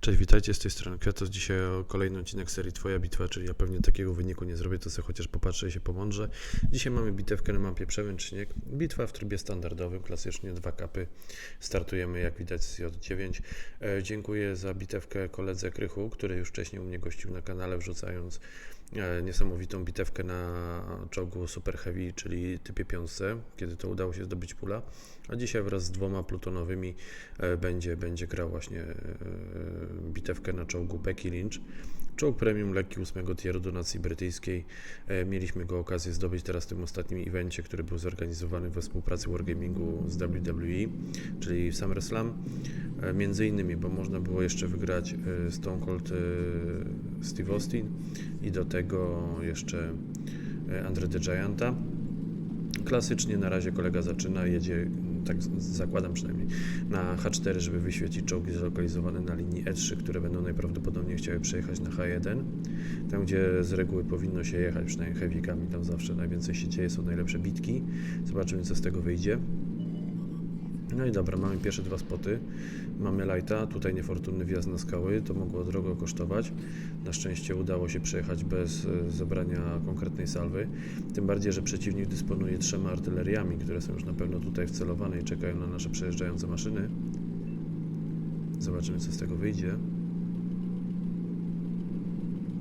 Cześć, witajcie z tej strony Kwiatos. Dzisiaj kolejny odcinek serii Twoja bitwa, czyli ja pewnie takiego wyniku nie zrobię, to sobie chociaż popatrzę i się pomądrze. Dzisiaj mamy bitewkę na mapie Przemęcznik. Bitwa w trybie standardowym, klasycznie dwa kapy. Startujemy jak widać z J9. E, dziękuję za bitewkę koledze Krychu, który już wcześniej u mnie gościł na kanale, wrzucając niesamowitą bitewkę na czołgu Super Heavy, czyli typie piątce, kiedy to udało się zdobyć pula. A dzisiaj wraz z dwoma plutonowymi e, będzie, będzie grał właśnie e, bitewkę na czołgu Becky Lynch. Czołg premium lekki 8 tieru do nacji brytyjskiej. E, Mieliśmy go okazję zdobyć teraz w tym ostatnim evencie, który był zorganizowany we współpracy Wargamingu z WWE, czyli SummerSlam. E, Między innymi, bo można było jeszcze wygrać e, Stone Cold Steve Austin i do tego jeszcze Andre the Gianta. Klasycznie na razie kolega zaczyna, jedzie, tak zakładam przynajmniej, na H4, żeby wyświecić czołgi zlokalizowane na linii E3, które będą najprawdopodobniej chciały przejechać na H1. Tam, gdzie z reguły powinno się jechać, przynajmniej heavy'kami, tam zawsze najwięcej się dzieje, są najlepsze bitki. Zobaczymy, co z tego wyjdzie. No i dobra, mamy pierwsze dwa spoty. Mamy lighta, tutaj niefortunny wjazd na skały, to mogło drogo kosztować. Na szczęście udało się przejechać bez e, zebrania konkretnej salwy. Tym bardziej, że przeciwnik dysponuje trzema artyleriami, które są już na pewno tutaj wcelowane i czekają na nasze przejeżdżające maszyny. Zobaczymy, co z tego wyjdzie.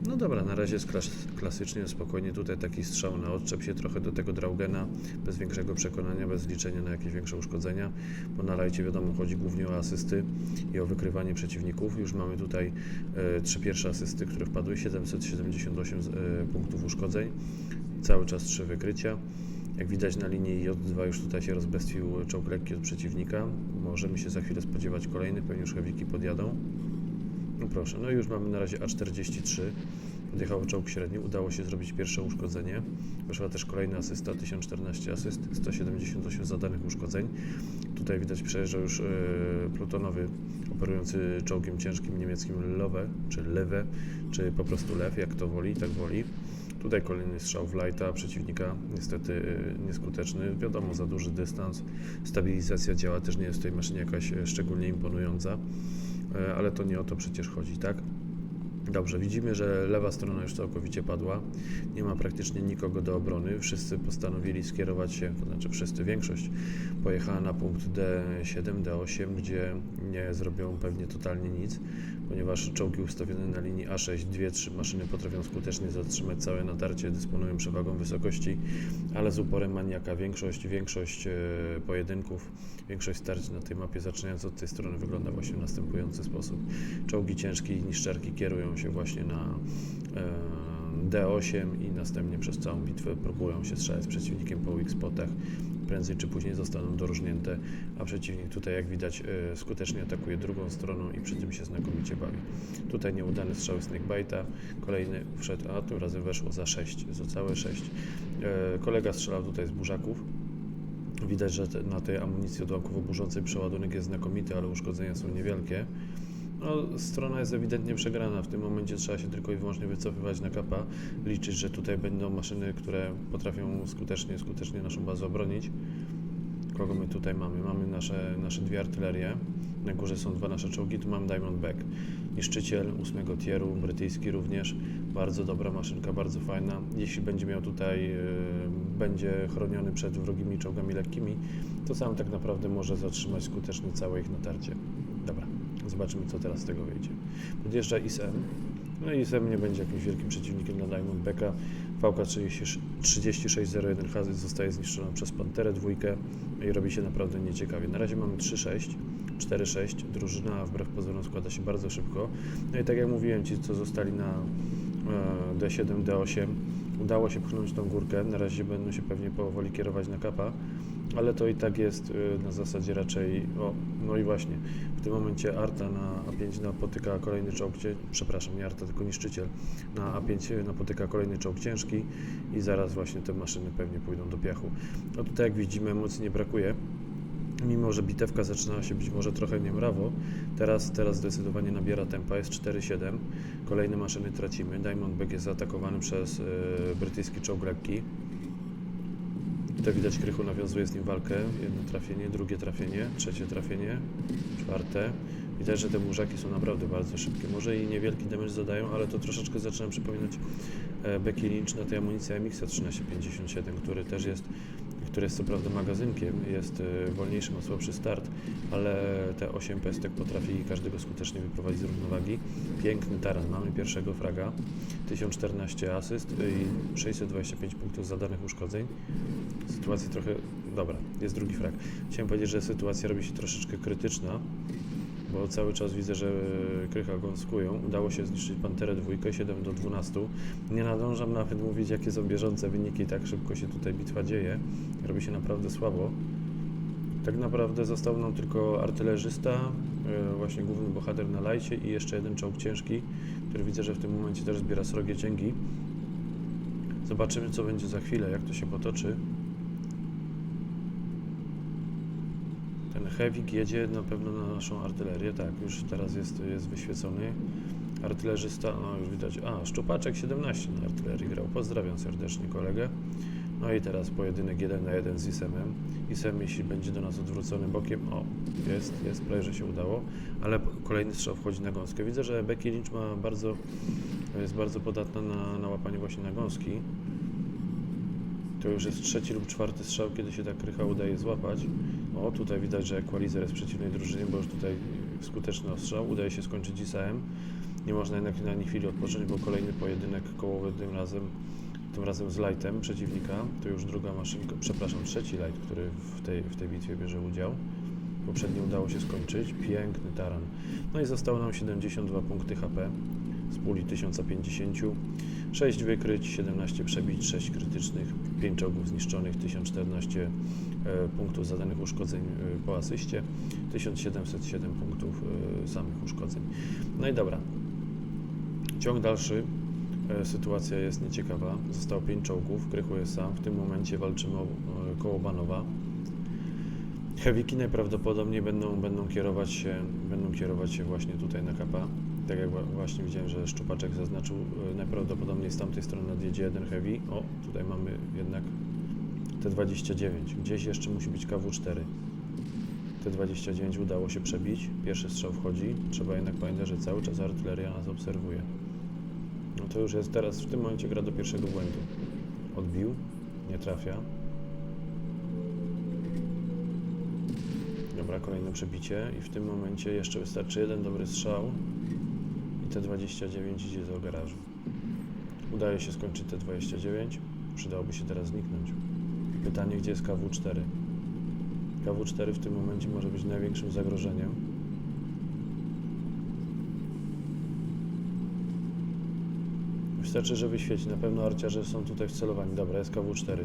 No dobra, na razie jest klas klasycznie, spokojnie. Tutaj taki strzał na odczep się trochę do tego Draugena, bez większego przekonania, bez liczenia na jakieś większe uszkodzenia, bo na lajcie wiadomo chodzi głównie o asysty i o wykrywanie przeciwników. Już mamy tutaj e, trzy pierwsze asysty, które wpadły, 778 z- e, punktów uszkodzeń, cały czas trzy wykrycia. Jak widać na linii J2 już tutaj się rozbestwił czołg lekki od przeciwnika. Możemy się za chwilę spodziewać kolejny, pewnie już heaviki podjadą. No proszę, no już mamy na razie A43. Podjechał czołg średni, udało się zrobić pierwsze uszkodzenie. Weszła też kolejna asysta, 1014 asyst, 178 zadanych uszkodzeń. Tutaj widać przejeżdżał już e, plutonowy operujący czołgiem ciężkim niemieckim Lowe, czy Lewe, czy po prostu Lew, jak to woli, tak woli. Tutaj kolejny strzał w lighta przeciwnika, niestety e, nieskuteczny. Wiadomo, za duży dystans. Stabilizacja działa też nie jest w tej maszynie jakaś e, szczególnie imponująca. E, ale to nie o to przecież chodzi, tak? Dobrze, widzimy, że lewa strona już całkowicie padła. Nie ma praktycznie nikogo do obrony. Wszyscy postanowili skierować się, to znaczy wszyscy, większość pojechała na punkt D7, D8, gdzie nie zrobią pewnie totalnie nic, ponieważ czołgi ustawione na linii A6, dwie, trzy maszyny potrafią skutecznie zatrzymać całe natarcie, dysponują przewagą wysokości, ale z uporem maniaka większość, większość e, pojedynków, większość starć na tej mapie, zaczynając od tej strony, wygląda właśnie w następujący sposób. Czołgi ciężkie i niszczarki kierują się właśnie na e, D8 i następnie przez całą bitwę próbują się strzelać z przeciwnikiem po weak spotach. Prędzej czy później zostaną doróżnięte, a przeciwnik tutaj, jak widać, e, skutecznie atakuje drugą stroną i przy tym się znakomicie bawi. Tutaj nieudany strzał Snakebite'a, kolejny wszedł, a tym razem weszło za 6, za całe 6. E, kolega strzelał tutaj z burzaków. Widać, że na tej amunicji odłamkowo burzącej przeładunek jest znakomity, ale uszkodzenia są niewielkie. No, strona jest ewidentnie przegrana. W tym momencie trzeba się tylko i wyłącznie wycofywać na kapa, liczyć, że tutaj będą maszyny, które potrafią skutecznie, skutecznie naszą bazę obronić. Kogo my tutaj mamy? Mamy nasze, nasze dwie artylerie. Na górze są dwa nasze czołgi, tu mam Diamondback. Niszczyciel ósmego tieru, brytyjski również. Bardzo dobra maszynka, bardzo fajna. Jeśli będzie miał tutaj, e, będzie chroniony przed wrogimi czołgami lekkimi, to sam tak naprawdę może zatrzymać skutecznie całe ich natarcie. Zobaczymy co teraz z tego wyjdzie. Podjeżdża ISM. No i ISM nie będzie jakimś wielkim przeciwnikiem dla Diamondbacka. VK3601H zostaje zniszczona przez Panterę dwójkę i robi się naprawdę nieciekawie. Na razie mamy 3-6, 4-6. Drużyna wbrew pozorom składa się bardzo szybko. No i tak jak mówiłem, ci co zostali na e, D7, D8, udało się pchnąć tą górkę. Na razie będą się pewnie powoli kierować na kapa, ale to i tak jest y, na zasadzie raczej. O, no i właśnie, w tym momencie Arta na A5 napotyka kolejny czołg, przepraszam, nie Arta, tylko niszczyciel na A5 napotyka kolejny czołg ciężki i zaraz właśnie te maszyny pewnie pójdą do piachu. No tutaj jak widzimy emocji nie brakuje. Mimo, że bitewka zaczynała się być może trochę niemrawo, teraz, teraz zdecydowanie nabiera tempa, jest 4-7. Kolejne maszyny tracimy. Diamondback jest zaatakowany przez y, brytyjski czołg lekki. Tutaj widać Krychu nawiązuje z nim walkę. Jedno trafienie, drugie trafienie, trzecie trafienie, czwarte. Widać, że te burzaki są naprawdę bardzo szybkie. Może i niewielki damage zadają, ale to troszeczkę zaczyna przypominać e, Becky Lynch na tej amunicji MX 1357, który też jest, który jest co prawda magazynkiem, jest e, wolniejszy, ma słabszy start, ale te 8 pestek potrafi każdego skutecznie wyprowadzić z równowagi. Piękny taran, mamy pierwszego fraga, 1014 asyst i 625 punktów zadanych uszkodzeń. Sytuacja trochę, dobra, jest drugi frag. Chciałem powiedzieć, że sytuacja robi się troszeczkę krytyczna, bo cały czas widzę, że Krycha gąskują. Udało się zniszczyć Panterę dwójkę, 7 do 12. Nie nadążam nawet mówić, jakie są bieżące wyniki, tak szybko się tutaj bitwa dzieje. Robi się naprawdę słabo. Tak naprawdę został nam tylko artylerzysta, e, właśnie główny bohater na lajcie i jeszcze jeden czołg ciężki, który widzę, że w tym momencie też zbiera srogie cięgi. Zobaczymy, co będzie za chwilę, jak to się potoczy. Ten Hewik jedzie na pewno na naszą artylerię, tak, już teraz jest, jest wyświecony. Artylerzysta, no już widać, a, Szczupaczek 17 na artylerii grał, pozdrawiam serdecznie kolegę. No i teraz pojedynek 1 na 1 z Isemem. Isem, jeśli będzie do nas odwrócony bokiem, o, jest, jest, prawie, że się udało, ale kolejny strzał wchodzi na gąskę. Widzę, że Becky Lynch ma bardzo, jest bardzo podatna na, na łapanie właśnie na gąski. To już jest trzeci lub czwarty strzał, kiedy się ta krycha udaje złapać. O, tutaj widać, że equalizer jest przeciwnej drużynie, bo już tutaj skuteczny ostrzał. Udaje się skończyć ISAM. Nie można jednak na ani chwili odpocząć, bo kolejny pojedynek kołowy tym razem, tym razem z Lightem przeciwnika. To już druga maszynka, przepraszam, trzeci Light, który w tej, w tej bitwie bierze udział. Poprzednio udało się skończyć. Piękny taran. No i zostało nam 72 punkty HP z puli 1050. 6 wykryć, 17 przebić, 6 krytycznych, 5 czołgów zniszczonych, 1014 e, punktów zadanych uszkodzeń e, po asyście, 1707 punktów e, samych uszkodzeń. No i dobra. Ciąg dalszy. Sytuacja jest nieciekawa. Zostało 5 czołgów, Krychu jest sam. W tym momencie walczymy o koło Banowa. Hewiki najprawdopodobniej będą, będą, kierować się, będą kierować się właśnie tutaj na kapa. Tak jak właśnie widziałem, że Szczupaczek zaznaczył, e, najprawdopodobniej z tamtej strony nadjedzie jeden heavy. O, tutaj mamy jednak T29. Gdzieś jeszcze musi być KW4. T29 udało się przebić. Pierwszy strzał wchodzi. Trzeba jednak pamiętać, że cały czas artyleria nas obserwuje. No to już jest teraz, w tym momencie gra do pierwszego błędu. Odbił, nie trafia. Dobra, kolejne przebicie i w tym momencie jeszcze wystarczy jeden dobry strzał T29 idzie do garażu. Udaje się skończyć T29. Przydałoby się teraz zniknąć. Pytanie, gdzie jest KW4? KW4 w tym momencie może być największym zagrożeniem. Wystarczy, że wyświeci. Na pewno arciarze są tutaj wcelowani. Dobra, jest KW4.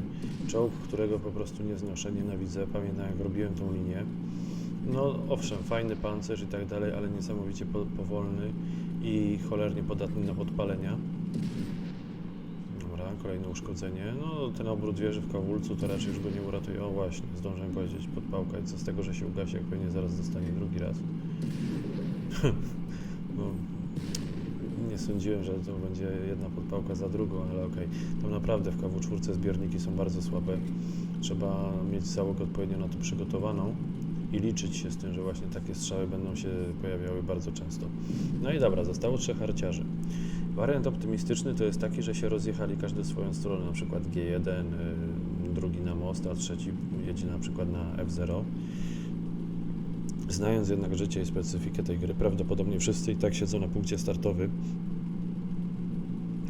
Czołg, którego po prostu nie znoszę, nienawidzę. Pamiętam, jak robiłem tą linię. No owszem, fajny pancerz i tak dalej, ale niesamowicie po, powolny i cholernie podatny na podpalenia. Dobra, kolejne uszkodzenie. No ten obrót wieży w kawulcu to raczej już go nie uratuje. O właśnie, zdążyłem powiedzieć, podpałka. I co z tego, że się ugasi, jak pewnie zaraz dostanie drugi raz. no, nie sądziłem, że to będzie jedna podpałka za drugą, ale okej. Tam naprawdę w KW4 zbiorniki są bardzo słabe. Trzeba mieć załogę odpowiednio na to przygotowaną i liczyć się z tym, że właśnie takie strzały będą się pojawiały bardzo często. No i dobra, zostało trzech harciarzy. Wariant optymistyczny to jest taki, że się rozjechali każdy w swoją stronę, na przykład G1, y, drugi na most, a trzeci jedzie na przykład na F0. Znając jednak życie i specyfikę tej gry, prawdopodobnie wszyscy i tak siedzą na punkcie startowym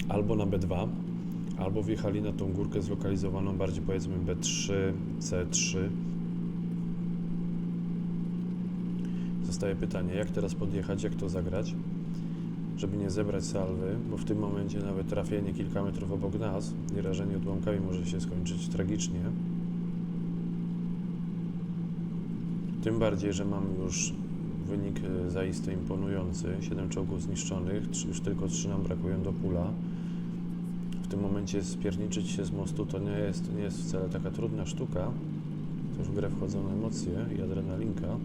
albo na B2, albo wjechali na tą górkę zlokalizowaną bardziej powiedzmy B3, C3. Zostaje pytanie, jak teraz podjechać, jak to zagrać, żeby nie zebrać salwy, bo w tym momencie nawet trafienie kilka metrów obok nas i rażenie odłamkami może się skończyć tragicznie. Tym bardziej, że mamy już wynik e, zaiste imponujący. 7 czołgów zniszczonych, już tylko 3 nam brakują do pula. W tym momencie spierniczyć się z mostu to nie jest, nie jest wcale taka trudna sztuka. To już w grę wchodzą emocje i adrenalinka.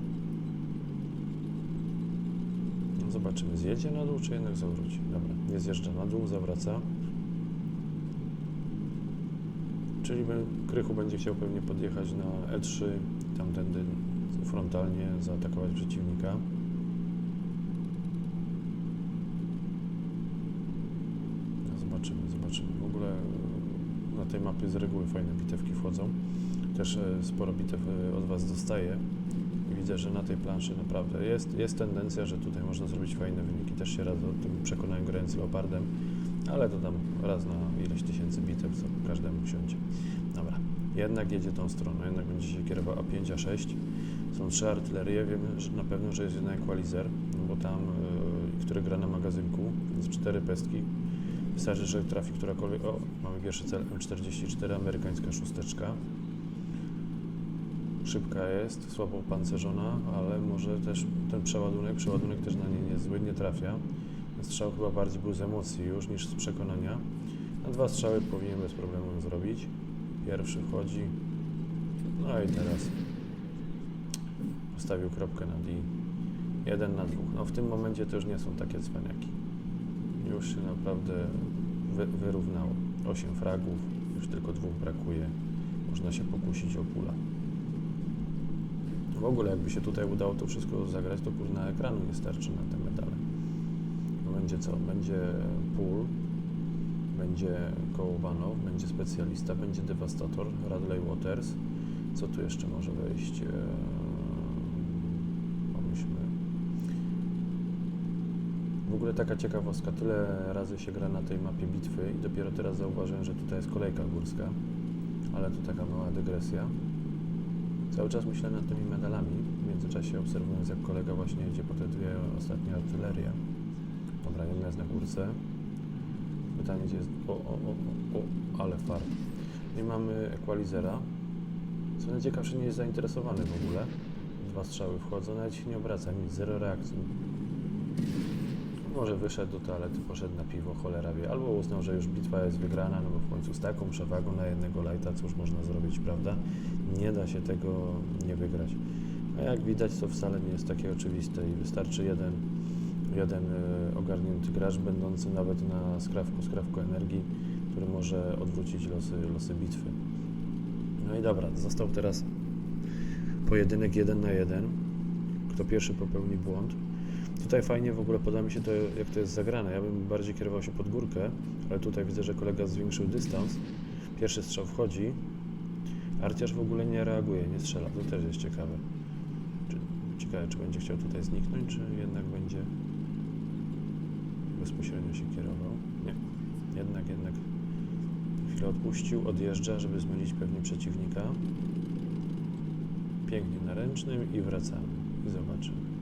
Zobaczymy, zjedzie na dół, czy jednak zawróci. Dobra, nie zjeżdża na dół, zawraca. Czyli Krychu będzie chciał pewnie podjechać na E3, tamtędy frontalnie zaatakować przeciwnika. No, zobaczymy, zobaczymy. W ogóle e, na tej mapie z reguły fajne bitewki wchodzą. Też e, sporo bitew e, od Was dostaję Widzę, że na tej planszy naprawdę jest, jest tendencja, że tutaj można zrobić fajne wyniki. Też się raz o tym przekonałem grając Leopardem, ale to tam raz na ileś tysięcy bitew, co każdemu wsiądzie. Dobra, jednak jedzie tą stroną, jednak będzie się kierował A5, A6. Są trzy artylerie, wiem że na pewno, że jest jeden equalizer, no bo tam, y, który gra na magazynku, więc cztery pestki. Wystarczy, że trafi którakolwiek. O, mamy pierwszy cel M44, amerykańska szósteczka. Szybka jest, słabo pancerzona, ale może też ten przeładunek, przeładunek też na niej niezły, nie trafia. Strzał chyba bardziej był z emocji już niż z przekonania. Na dwa strzały powinien bez problemu zrobić. Pierwszy wchodzi. No i teraz postawił kropkę na D. Jeden na dwóch. No w tym momencie to już nie są takie cwaniaki. Już się naprawdę wy, wyrównało. 8 fragów, już tylko dwóch brakuje. Można się pokusić o pula. W ogóle jakby się tutaj udało to wszystko zagrać, to pół na ekranu nie starczy na te medale. Będzie co? Będzie pól, będzie kołowanow, będzie specjalista, będzie dewastator, Radley Waters. Co tu jeszcze może wejść? Eee, Pomyślmy. W ogóle taka ciekawostka, tyle razy się gra na tej mapie bitwy i dopiero teraz zauważyłem, że tutaj jest kolejka górska, ale to taka mała dygresja. Cały czas myślę nad tymi medalami, w międzyczasie obserwując jak kolega właśnie jedzie po te dwie ostatnie artylerie. Dobra, jedna jest na górce. Pytanie gdzie jest... O, o, o, o, o ale fart. I mamy equalizera. Co najciekawsze nie jest zainteresowany w ogóle. Dwa strzały wchodzą, nawet się nie obraca, nic, zero reakcji. Może wyszedł do toalety, poszedł na piwo, cholera wie. Albo uznał, że już bitwa jest wygrana, no bo w końcu z taką przewagą na jednego lajta, cóż można zrobić, prawda? Nie da się tego nie wygrać. A jak widać, to wcale nie jest takie oczywiste i wystarczy jeden, jeden e, ogarnięty gracz, będący nawet na skrawku, skrawku energii, który może odwrócić losy, losy bitwy. No i dobra, został teraz pojedynek jeden na jeden. Kto pierwszy popełni błąd. Tutaj fajnie w ogóle podoba mi się to, jak to jest zagrane. Ja bym bardziej kierował się pod górkę, ale tutaj widzę, że kolega zwiększył dystans. Pierwszy strzał wchodzi. Arciarz w ogóle nie reaguje, nie strzela. To też jest ciekawe. Ciekawe, czy będzie chciał tutaj zniknąć, czy jednak będzie bezpośrednio się kierował. Nie. Jednak, jednak chwilę odpuścił, odjeżdża, żeby zmienić pewnie przeciwnika. Pięknie na ręcznym i wracamy. I zobaczymy.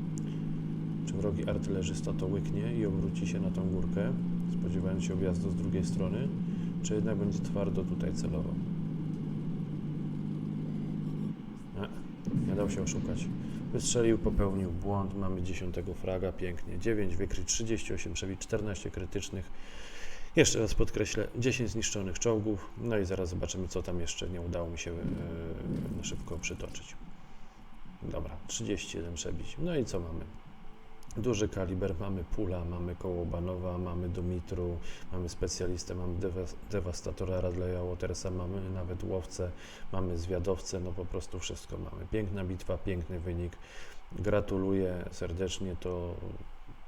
Czy wrogi artylerzysta to łyknie i obróci się na tą górkę, spodziewając się objazdu z drugiej strony, czy jednak będzie twardo tutaj celował? Nie, nie dał się oszukać. Wystrzelił, popełnił błąd, mamy 10 fraga, pięknie. 9 wykryć, 38 przebić, 14 krytycznych. Jeszcze raz podkreślę, 10 zniszczonych czołgów, no i zaraz zobaczymy, co tam jeszcze nie udało mi się yy, szybko przytoczyć. Dobra, 31 przebić. No i co mamy? Duży kaliber, mamy Pula, mamy Kołobanowa, mamy Dumitru, mamy specjalistę, mamy dewas- dewastatora Radleya Watersa, mamy nawet łowcę, mamy zwiadowcę, no po prostu wszystko mamy. Piękna bitwa, piękny wynik. Gratuluję serdecznie, to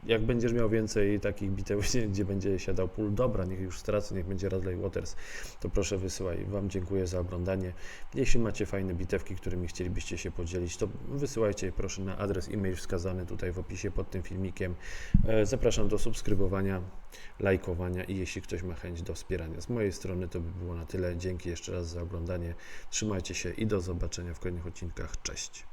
jak będziesz miał więcej takich gdzie- gdzie będzie siadał pól, dobra, niech już stracę, niech będzie Radley Waters, to proszę wysyłaj. Wam dziękuję za oglądanie. Jeśli macie fajne bitewki, którymi chcielibyście się podzielić, to wysyłajcie je proszę na adres e-mail wskazany tutaj w opisie pod tym filmikiem. E, Zapraszam do subskrybowania, lajkowania i jeśli ktoś ma chęć do wspierania. Z mojej strony to by było na tyle. Dzięki jeszcze raz za oglądanie. Trzymajcie się i do zobaczenia w kolejnych odcinkach. Cześć.